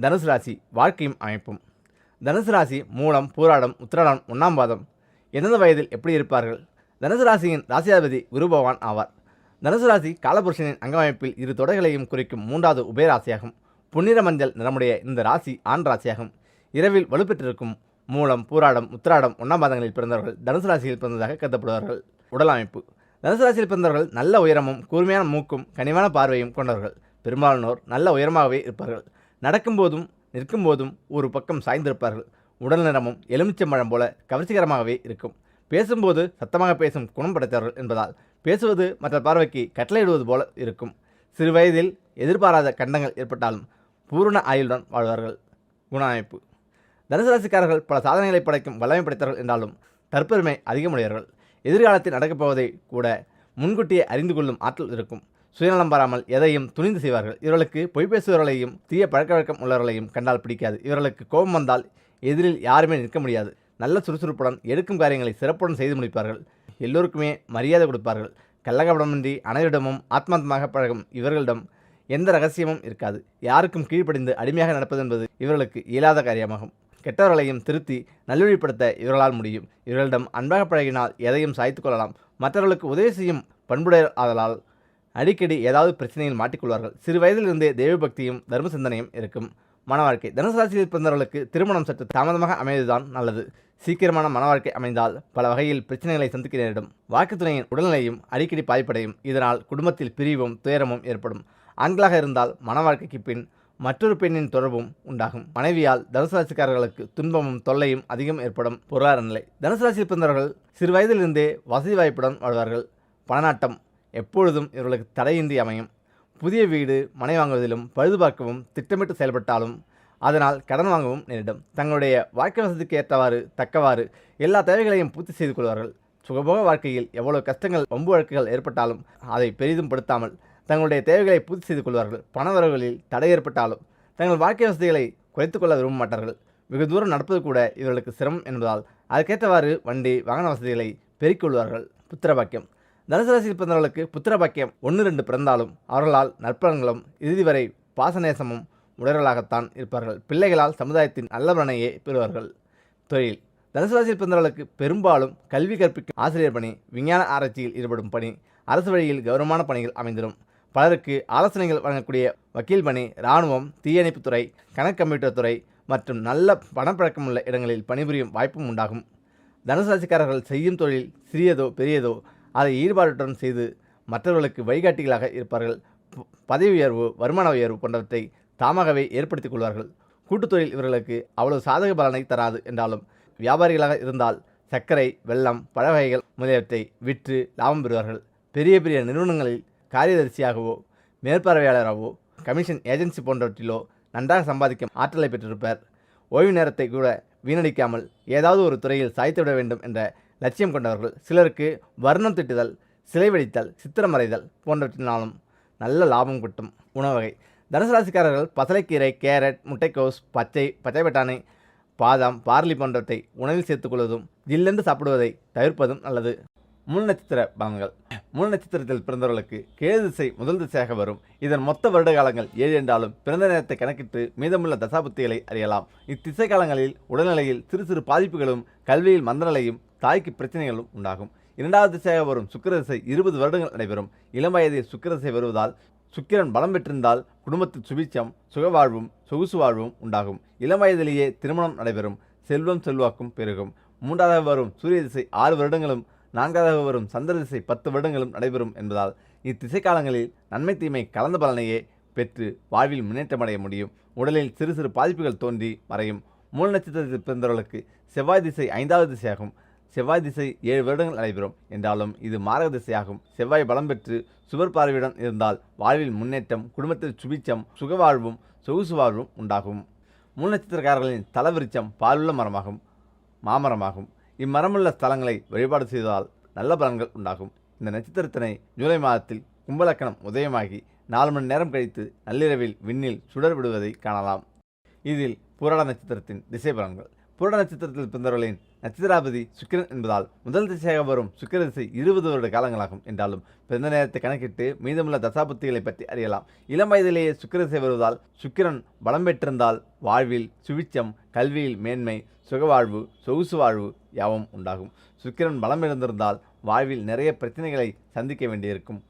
தனுசு ராசி வாழ்க்கையும் அமைப்பும். தனுசு ராசி மூலம் பூராடம் உத்திராடம் ஒன்றாம் பாதம். எந்தெந்த வயதில் எப்படி இருப்பார்கள்? தனுசு ராசியின் ராசியாதிபதி குரு பகவான் ஆவார். தனுசு ராசி காலபுருஷனின் அங்கமைப்பில் இரு தொடைகளையும் குறிக்கும் மூன்றாவது உபயராசியாகும். புன்னிற மஞ்சள் நிறமுடைய இந்த ராசி ஆண் ராசியாகும். இரவில் வலுப்பெற்றிருக்கும் மூலம் பூராடம் உத்திராடம் ஒன்றாம் பாதங்களில் பிறந்தவர்கள் தனுசு ராசியில் பிறந்ததாக கருதப்படுவார்கள். உடல் அமைப்பு. தனுசு ராசியில் பிறந்தவர்கள் நல்ல உயரமும் கூர்மையான மூக்கும் கனிவான பார்வையும் கொண்டவர்கள். பெரும்பாலானோர் நல்ல உயரமாகவே இருப்பார்கள். நடக்கும்போதும் நிற்கும்போதும் ஒரு பக்கம் சாய்ந்திருப்பார்கள். உடல் நிறமும் எலுமிச்சம்பழம் போல கவர்ச்சிகரமாகவே இருக்கும். பேசும்போது சத்தமாக பேசும் குணம் படைத்தவர்கள் என்பதால் பேசுவது மற்ற பார்வைக்கு கட்டளையிடுவது போல இருக்கும். சிறு வயதில் எதிர்பாராத கண்டங்கள் ஏற்பட்டாலும் பூரண ஆயுளுடன் வாழ்வார்கள். குண அமைப்பு தனுசு ராசிக்காரர்கள் பல சாதனைகளை படைக்கும் வல்லமை படைத்தவர்கள் என்றாலும் தற்பெருமை அதிகமுடையவர்கள். எதிர்காலத்தில் நடக்கப் போவதை கூட முன்கூட்டியே அறிந்து கொள்ளும் ஆற்றல் இருக்கும். சுயநலம் பாராமல் எதையும் துணிந்து செய்வார்கள். இவர்களுக்கு பொய் பேசுபவர்களையும் தீய பழக்கவழக்கம் உள்ளவர்களையும் கண்டால் பிடிக்காது. இவர்களுக்கு கோபம் வந்தால் எதிரில் யாருமே நிற்க முடியாது. நல்ல சுறுசுறுப்புடன் எடுக்கும் காரியங்களை சிறப்புடன் செய்து முடிப்பார்கள். எல்லோருக்குமே மரியாதை கொடுப்பார்கள். கள்ளகபடமின்றி அனைவரிடமும் ஆத்மாத்மாக பழகும் இவர்களிடம் எந்த ரகசியமும் இருக்காது. யாருக்கும் கீழ்ப்படிந்து அடிமையாக நடப்பது என்பது இவர்களுக்கு இயலாத காரியமாகும். கெட்டவர்களையும் திருத்தி நல்வழிப்படுத்த இவர்களால் முடியும். இவர்களிடம் அன்பாக பழகினால் எதையும் சாய்த்து கொள்ளலாம். மற்றவர்களுக்கு உதவி செய்யும் பண்புடைய ஆதலால் அடிக்கடி ஏதாவது பிரச்சனையில் மாட்டிக்கொள்வார்கள். சிறு வயதிலிருந்தே தெய்வ பக்தியும் தர்ம சிந்தனையும் இருக்கும். மன வாழ்க்கை தனுசு ராசியில் பிறந்தவர்களுக்கு திருமணம் சற்று தாமதமாக அமைவதுதான் நல்லது. சீக்கிரமான மன வாழ்க்கை அமைந்தால் பல வகையில் பிரச்சனைகளை சந்திக்க நேரிடும் வாழ்க்கை துணையின் உடல்நிலையும் அடிக்கடி பாய்ப்படையும் இதனால் குடும்பத்தில் பிரிவும் துயரமும் ஏற்படும். ஆண்களாக இருந்தால் மன வாழ்க்கைக்கு பின் மற்றொரு பெண்ணின் தொடர்பும் உண்டாகும். மனைவியால் தனுசு ராசிக்காரர்களுக்கு துன்பமும் தொல்லையும் அதிகம் ஏற்படும் பொருளாதார நிலை. தனுசு ராசியில் பிறந்தவர்கள் சிறு வயதிலிருந்தே வசதி வாய்ப்புடன் வாழ்வார்கள். பணநாட்டம் எப்பொழுதும் இவர்களுக்கு தடையின்றி அமையும். புதிய வீடு மனை வாங்குவதிலும் பழுதுபார்க்கவும் திட்டமிட்டு செயல்பட்டாலும் அதனால் கடன் வாங்கவும் நேரிடும். தங்களுடைய வாழ்க்கை வசதிக்கு ஏற்றவாறு தக்கவாறு எல்லா தேவைகளையும் பூர்த்தி செய்து கொள்வார்கள். சுகபோக வாழ்க்கையில் எவ்வளவு கஷ்டங்கள் வம்பு வழக்குகள் ஏற்பட்டாலும் அதை பெரிதும் படுத்தாமல் தங்களுடைய தேவைகளை பூர்த்தி செய்து கொள்வார்கள். பணவரவுகளில் தடை ஏற்பட்டாலும் தங்கள் வாழ்க்கை வசதிகளை குறைத்து கொள்ள விரும்ப மாட்டார்கள். வெகு தூரம் நடப்பது கூட இவர்களுக்கு சிரமம் என்பதால் அதுக்கேற்றவாறு வண்டி வாகன வசதிகளை பெருக்கொள்வார்கள் புத்திரபாக்கியம். தனுசு ராசியில் பிறந்தவர்களுக்கு புத்திரபாக்கியம் ஒன்று ரெண்டு பிறந்தாலும் அவர்களால் நற்பலன்களும் இறுதி வரை பாசநேசமும் உடையவர்களாகத்தான் இருப்பார்கள். பிள்ளைகளால் சமுதாயத்தின் நல்ல பலனையே பெறுவார்கள். தொழில். தனுசு ராசியில் பிறந்தவர்களுக்கு பெரும்பாலும் கல்வி கற்பிக்கும் ஆசிரியர் பணி விஞ்ஞான ஆராய்ச்சியில் ஈடுபடும் பணி அரசு வழியில் கௌரவமான பணிகள் அமைந்திடும். பலருக்கு ஆலோசனைகள் வழங்கக்கூடிய வக்கீல் பணி இராணுவம் தீயணைப்புத்துறை கணக்கு கம்ப்யூட்டர் துறை மற்றும் நல்ல பணப்பழக்கமுள்ள இடங்களில் பணிபுரியும் வாய்ப்பும் உண்டாகும். தனுசு ராசிக்காரர்கள் செய்யும் தொழில் சிறியதோ பெரியதோ அதை ஈடுபாட்டுடன் செய்து மற்றவர்களுக்கு வழிகாட்டிகளாக இருப்பார்கள். பதவி உயர்வு வருமான உயர்வு போன்றவற்றை தாமாகவே ஏற்படுத்திக் கொள்வார்கள். கூட்டுத்தொழில் இவர்களுக்கு அவ்வளவு சாதக பலனை தராது என்றாலும் வியாபாரிகளாக இருந்தால் சர்க்கரை வெள்ளம் பழவகைகள் முதலியவற்றை விற்று லாபம் பெறுவார்கள். பெரிய பெரிய நிறுவனங்களில் காரியதரிசியாகவோ மேற்பார்வையாளராகவோ கமிஷன் ஏஜென்சி போன்றவற்றிலோ நன்றாக சம்பாதிக்கும் ஆற்றலை பெற்றிருப்பர். ஓய்வு நேரத்தை கூட வீணடிக்காமல் ஏதாவது ஒரு துறையில் சாய்த்து விட வேண்டும் என்ற லட்சியம் கொண்டவர்கள். சிலருக்கு வர்ணம் திட்டுதல் சிலை வடித்தல் சித்திரம் வரைதல் போன்றவற்றினாலும் நல்ல லாபம் கிட்டும். உணவகை தனுசு ராசிக்காரர்கள் பசலைக்கீரை கேரட் முட்டைக்கோஸ் பச்சை பச்சை பட்டாணி பாதாம் பார்லி போன்றவற்றை உணவில் சேர்த்துக்கொள்வதும் ஜில்லென்று சாப்பிடுவதை தவிர்ப்பதும் நல்லது. மூணு நட்சத்திர பலன்கள் மூணு நட்சத்திரத்தில் பிறந்தவர்களுக்கு கேது திசை முதல் திசையாக வரும். இதன் மொத்த வருட காலங்கள் ஏழு என்றாலும் பிறந்த நேரத்தை கணக்கிட்டு மீதமுள்ள தசாபுத்திகளை அறியலாம். இத்திசை காலங்களில் உடல்நிலையில் சிறு சிறு பாதிப்புகளும் கல்வியில் மந்தநிலையும் தாய்க்கு பிரச்சனைகளும் உண்டாகும். இரண்டாவது திசையாக வரும் சுக்கர திசை இருபது வருடங்கள் நடைபெறும். இளம் வயதில் சுக்கர திசை வருவதால் சுக்கிரன் பலம் பெற்றிருந்தால் குடும்பத்தில் சுபிச்சம் சுகவாழ்வும் சொகுசு வாழ்வும் உண்டாகும். இளம் வயதிலேயே திருமணம் நடைபெறும். செல்வம் செல்வாக்கும் பெருகும். மூன்றாவது வரும் சூரிய திசை ஆறு வருடங்களும் நான்காவது வரும் சந்திர திசை பத்து வருடங்களும் நடைபெறும் என்பதால் இத்திசை காலங்களில் நன்மை தீமை கலந்த பலனையே பெற்று வாழ்வில் முன்னேற்றமடைய முடியும். உடலில் சிறு சிறு பாதிப்புகள் தோன்றி மறையும். மூல நட்சத்திரத்தில் பிறந்தவர்களுக்கு செவ்வாய் திசை ஐந்தாவது திசையாகும். செவ்வாய் திசை ஏழு வருடங்கள் நடைபெறும். என்றாலும் இது மாரக திசையாகும். செவ்வாய் பலம் பெற்று சுவர் பார்வையுடன் இருந்தால் வாழ்வில் முன்னேற்றம் குடும்பத்தில் சுபிச்சம் சுகவாழ்வும் சொகுசு வாழ்வும் உண்டாகும். மூல நட்சத்திரக்காரர்களின் தலவிருச்சம் பாலுள்ள மரமாகும் மாமரமாகும். இம்மரமுள்ள ஸ்தலங்களை வழிபாடு செய்தால் நல்ல பலன்கள் உண்டாகும். இந்த நட்சத்திரத்தினை ஜூலை மாதத்தில் கும்பலக்கணம் உதயமாகி நாலு மணி நேரம் கழித்து நள்ளிரவில் விண்ணில் சுடர் விடுவதை காணலாம். இதில் புரட நட்சத்திரத்தின் திசை பலன்கள். புரட நட்சத்திரத்தில் பிறந்தவர்களின் நட்சத்திராபதி சுக்கிரன் என்பதால் முதல் திசையாக வரும் சுக்கிர திசை இருபது வருட காலங்களாகும் என்றாலும் பிறந்த நேரத்தை கணக்கிட்டு மீதமுள்ள தசாபுத்திகளை பற்றி அறியலாம். இளம் வயதிலேயே சுக்கிர திசை வருவதால் சுக்கிரன் பலம் பெற்றிருந்தால் வாழ்வில் சுவிச்சம் கல்வியில் மேன்மை சுகவாழ்வு சொகுசு வாழ்வு யாவும் உண்டாகும். சுக்கிரன் பலம் இருந்திருந்தால் வாழ்வில் நிறைய பிரச்சனைகளை சந்திக்க வேண்டியிருக்கும்.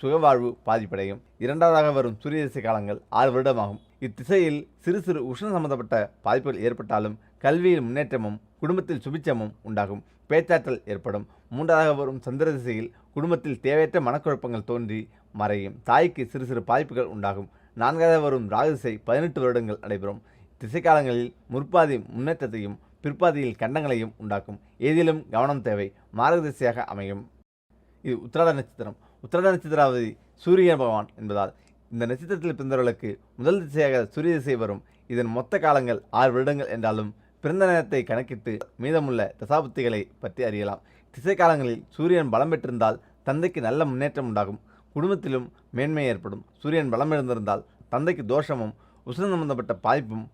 சுகவாழ்வு பாதிப்படையும். இரண்டாவதாக வரும் சூரிய திசை காலங்கள் ஆறு வருடமாகும். இத்திசையில் சிறு சிறு உஷ்ண சம்பந்தப்பட்ட பாதிப்புகள் ஏற்பட்டாலும் கல்வியில் முன்னேற்றமும் குடும்பத்தில் சுபிச்சமும் உண்டாகும். பேச்சாற்றல் ஏற்படும். மூன்றாவதாக வரும் சந்திர திசையில் குடும்பத்தில் தேவையற்ற மனக்குழப்பங்கள் தோன்றி மறையும். தாய்க்கு சிறு சிறு பாதிப்புகள் உண்டாகும். நான்காவது வரும் ராகு திசை பதினெட்டு வருடங்கள் நடைபெறும். திசைக்காலங்களில் முற்பாதி முன்னேற்றத்தையும் பிற்பாதியில் கண்டங்களையும் உண்டாக்கும். ஏதிலும் கவனம் தேவை. மார்க திசையாக அமையும். இது உத்திராட நட்சத்திரம். உத்திராட நட்சத்திராவதி சூரிய பகவான் என்பதால் இந்த நட்சத்திரத்தில் பிறந்தவர்களுக்கு முதல் திசையாக சூரிய திசை வரும். இதன் மொத்த காலங்கள் ஆறு வருடங்கள் என்றாலும் பிறந்த நேரத்தை கணக்கிட்டு மீதமுள்ள தசாபுத்திகளை பற்றி அறியலாம். திசை காலங்களில் சூரியன் பலம் பெற்றிருந்தால் தந்தைக்கு நல்ல முன்னேற்றம் உண்டாகும். குடும்பத்திலும் மேன்மை ஏற்படும். சூரியன் பலம் இருந்திருந்தால் தந்தைக்கு தோஷமும் உஷ்ணம் சம்பந்தப்பட்ட பாதிப்பும்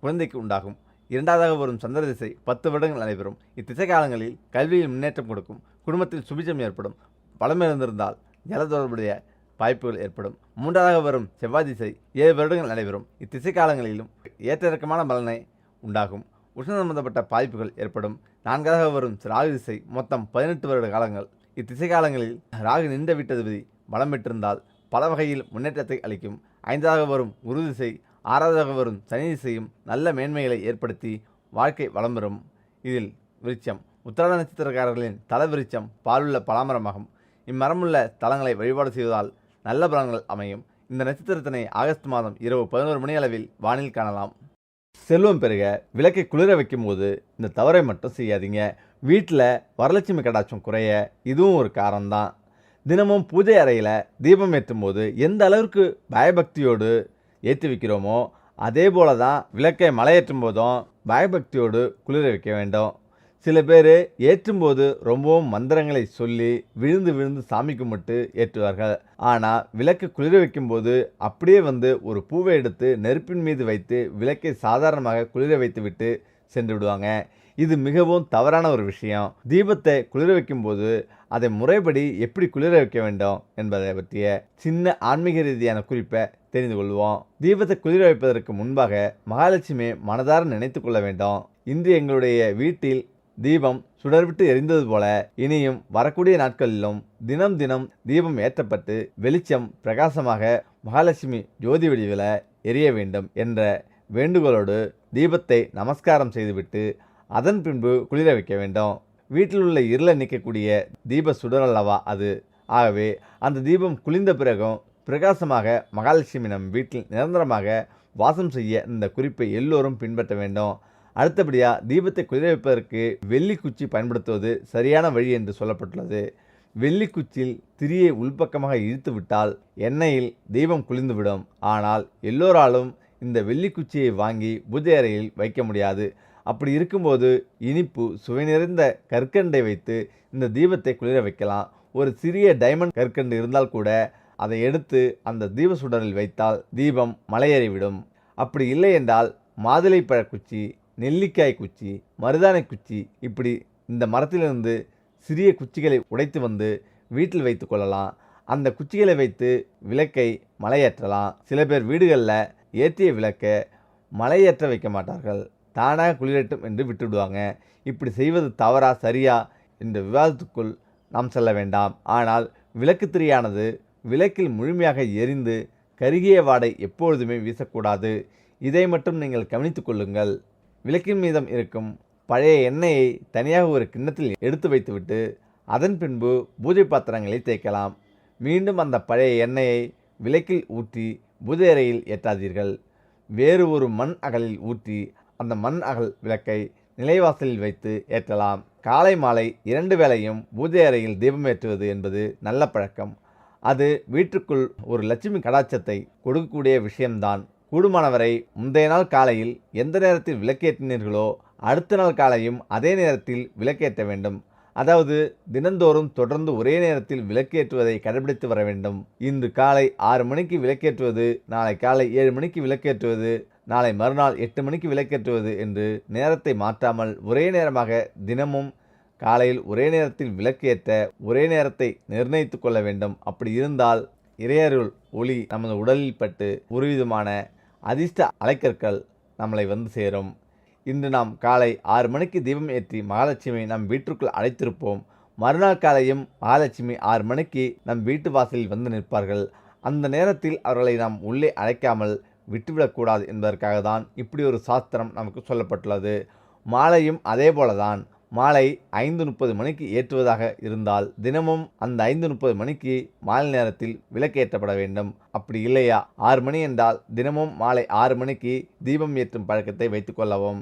குழந்தைக்கு உண்டாகும். இரண்டாவதாக வரும் சந்திர திசை பத்து வருடங்கள் நடைபெறும். இத்திசை காலங்களில் கல்வியில் முன்னேற்றம் கொடுக்கும். குடும்பத்தில் சுபிச்சம் ஏற்படும். பலம் இருந்திருந்தால் ஜல தொடர்புடைய வாய்ப்புகள் ஏற்படும். மூன்றாவதாக வரும் செவ்வாய் திசை ஏழு வருடங்கள் நடைபெறும். இத்திசை காலங்களிலும் ஏற்ற இறக்கமான பலனை உண்டாகும். உஷ்ண சம்பந்தப்பட்ட பாதிப்புகள் ஏற்படும். நான்காக வரும் ராகு திசை மொத்தம் பதினெட்டு வருட காலங்கள். இத்திசை காலங்களில் ராகு நின்ற வீட்டதிபதி பலம் பெற்றிருந்தால் பல வகையில் முன்னேற்றத்தை அளிக்கும். ஐந்தாக வரும் குரு திசை ஆறாவதாக வரும் சனி திசையும் நல்ல மேன்மைகளை ஏற்படுத்தி வாழ்க்கை வளம் பெறும். இதில் விருச்சம் உத்தராட நட்சத்திரக்காரர்களின் தல விருட்சம் பாலுள்ள பலாமரமாகும். இம்மரமுள்ள தலங்களை வழிபாடு செய்வதால் நல்ல பலன்கள் அமையும். இந்த நட்சத்திரத்தினை ஆகஸ்ட் மாதம் இரவு பதினோரு மணி அளவில் வானில் காணலாம். செல்வம் பெருக விளக்கை குளிர வைக்கும்போது இந்த தவறை மட்டும் செய்யாதீங்க. வீட்டில் வரலட்சுமி கடாட்சம் குறைய இதுவும் ஒரு காரணம்தான். தினமும் பூஜை அறையில் தீபம் ஏற்றும் போது எந்த அளவிற்கு பயபக்தியோடு ஏற்றி வைக்கிறோமோ அதே போல தான் விளக்கை மலையேற்றும் போதும் பயபக்தியோடு குளிர வைக்க வேண்டும். சில பேர் ஏற்றும்போது ரொம்பவும் மந்திரங்களை சொல்லி விழுந்து விழுந்து சாமி கும்பிட்டு ஏற்றுவார்கள். ஆனால் விளக்கு குளிர வைக்கும்போது அப்படியே வந்து ஒரு பூவை எடுத்து நெருப்பின் மீது வைத்து விளக்கை சாதாரணமாக குளிர வைத்துவிட்டு சென்று விடுவாங்க. இது மிகவும் தவறான ஒரு விஷயம். தீபத்தை குளிர வைக்கும்போது அதை முறைப்படி எப்படி குளிர வைக்க வேண்டும் என்பதை பற்றிய சின்ன ஆன்மீக ரீதியான குறிப்பை தெரிந்து கொள்வோம். தீபத்தை குளிர வைப்பதற்கு முன்பாக மகாலட்சுமி மனதார நினைத்து கொள்ள வேண்டும். இன்று எங்களுடைய வீட்டில் தீபம் சுடர்விட்டு எரிந்தது போல இனியும் வரக்கூடிய நாட்களிலும் தினம் தினம் தீபம் ஏற்றப்பட்டு வெளிச்சம் பிரகாசமாக மகாலட்சுமி ஜோதி வடிவில் எரிய வேண்டும் என்ற வேண்டுகோளோடு தீபத்தை நமஸ்காரம் செய்துவிட்டு அதன் பின்பு குளிர வைக்க வேண்டும். வீட்டில் உள்ள இருளை நிற்கக்கூடிய தீப சுடர் அல்லவா அது? ஆகவே அந்த தீபம் குளிர்ந்த பிறகும் பிரகாசமாக மகாலட்சுமி நம் வீட்டில் நிரந்தரமாக வாசம் செய்ய இந்த குறிப்பை எல்லோரும் பின்பற்ற வேண்டும். அடுத்தபடியாக தீபத்தை குளிர வைப்பதற்கு வெள்ளி குச்சி பயன்படுத்துவது சரியான வழி என்று சொல்லப்பட்டுள்ளது. வெள்ளி குச்சியில் திரியை உள்பக்கமாக இழுத்து விட்டால் எண்ணெயில் தீபம் குளிர்ந்துவிடும். ஆனால் எல்லோராலும் இந்த வெள்ளி குச்சியை வாங்கி பூஜை அறையில் வைக்க முடியாது. அப்படி இருக்கும்போது இனிப்பு சுவை நிறைந்த கற்கண்டை வைத்து இந்த தீபத்தை குளிர வைக்கலாம் ஒரு சிறிய டைமண்ட் கற்கண்டு இருந்தால் கூட அதை எடுத்து அந்த தீப சுடரில் வைத்தால் தீபம் மலையேறிவிடும். அப்படி இல்லை என்றால் மாதுளைப்பழ குச்சி நெல்லிக்காய் குச்சி மருதாணை குச்சி இப்படி இந்த மரத்திலிருந்து சிறிய குச்சிகளை உடைத்து வந்து வீட்டில் வைத்து கொள்ளலாம். அந்த குச்சிகளை வைத்து விளக்கை மலையேற்றலாம். சில பேர் வீடுகளில் ஏற்றிய விளக்கை மலையேற்ற வைக்க மாட்டார்கள். தானாக குளிரட்டும் என்று விட்டுவிடுவாங்க. இப்படி செய்வது தவறா சரியா என்ற விவாதத்துக்குள் நாம் செல்ல வேண்டாம். ஆனால் விளக்கு திரியானது விளக்கில் முழுமையாக எரிந்து கருகிய வாடை எப்பொழுதுமே வீசக்கூடாது. இதை மட்டும் நீங்கள் கவனித்துக் கொள்ளுங்கள். விளக்கின் மீதம் இருக்கும் பழைய எண்ணெயை தனியாக ஒரு கிண்ணத்தில் எடுத்து வைத்துவிட்டு அதன் பின்பு பூஜை பாத்திரங்களை தேய்க்கலாம். மீண்டும் அந்த பழைய எண்ணெயை விளக்கில் ஊற்றி பூஜை அறையில் ஏற்றாதீர்கள். வேறு ஒரு மண் அகலில் ஊற்றி அந்த மண் அகல் விளக்கை நிலைவாசலில் வைத்து ஏற்றலாம். காலை மாலை இரண்டு வேளையும் பூஜை அறையில் தீபம் ஏற்றுவது என்பது நல்ல பழக்கம். அது வீட்டுக்குள் ஒரு லட்சுமி கடாச்சத்தை கொடுக்கக்கூடிய விஷயம்தான். கூடுமானவரை முந்தைய நாள் காலையில் எந்த நேரத்தில் விளக்கேற்றினீர்களோ அடுத்த நாள் காலையும் அதே நேரத்தில் விளக்கேற்ற வேண்டும். அதாவது தினந்தோறும் தொடர்ந்து ஒரே நேரத்தில் விளக்கேற்றுவதை கடைபிடித்து வர வேண்டும். இன்று காலை ஆறு மணிக்கு விளக்கேற்றுவது நாளை காலை ஏழு மணிக்கு விளக்கேற்றுவது நாளை மறுநாள் எட்டு மணிக்கு விளக்கேற்றுவது என்று நேரத்தை மாற்றாமல் ஒரே நேரமாக தினமும் காலையில் ஒரே நேரத்தில் விளக்கேற்ற ஒரே நேரத்தை நிர்ணயித்து கொள்ள வேண்டும். அப்படி இருந்தால் இறையருள் ஒளி நமது உடலில் பட்டு ஒருவிதமான அதிர்ஷ்ட அலைக்கற்கள் நம்மளை வந்து சேரும். இன்று நாம் காலை ஆறு மணிக்கு தீபம் ஏற்றி மகாலட்சுமி நம் வீட்டிற்குள் அழைத்திருப்போம். மறுநாள் காலையும் மகாலட்சுமி ஆறு மணிக்கு நம் வீட்டு வாசலில் வந்து நிற்பார்கள். அந்த நேரத்தில் அவர்களை நாம் உள்ளே அழைக்காமல் விட்டுவிடக்கூடாது என்பதற்காக தான் இப்படி ஒரு சாஸ்திரம் நமக்கு சொல்லப்பட்டுள்ளது. மாலையும் அதே போல தான் மாலை ஐந்து முப்பது மணிக்கு ஏற்றுவதாக இருந்தால் தினமும் அந்த ஐந்து முப்பது மணிக்கு மாலை நேரத்தில் விளக்கேற்றப்பட வேண்டும். அப்படி இல்லையா? ஆறு மணி என்றால் தினமும் மாலை ஆறு மணிக்கு தீபம் ஏற்றும் பழக்கத்தை வைத்துக்கொள்ளவும்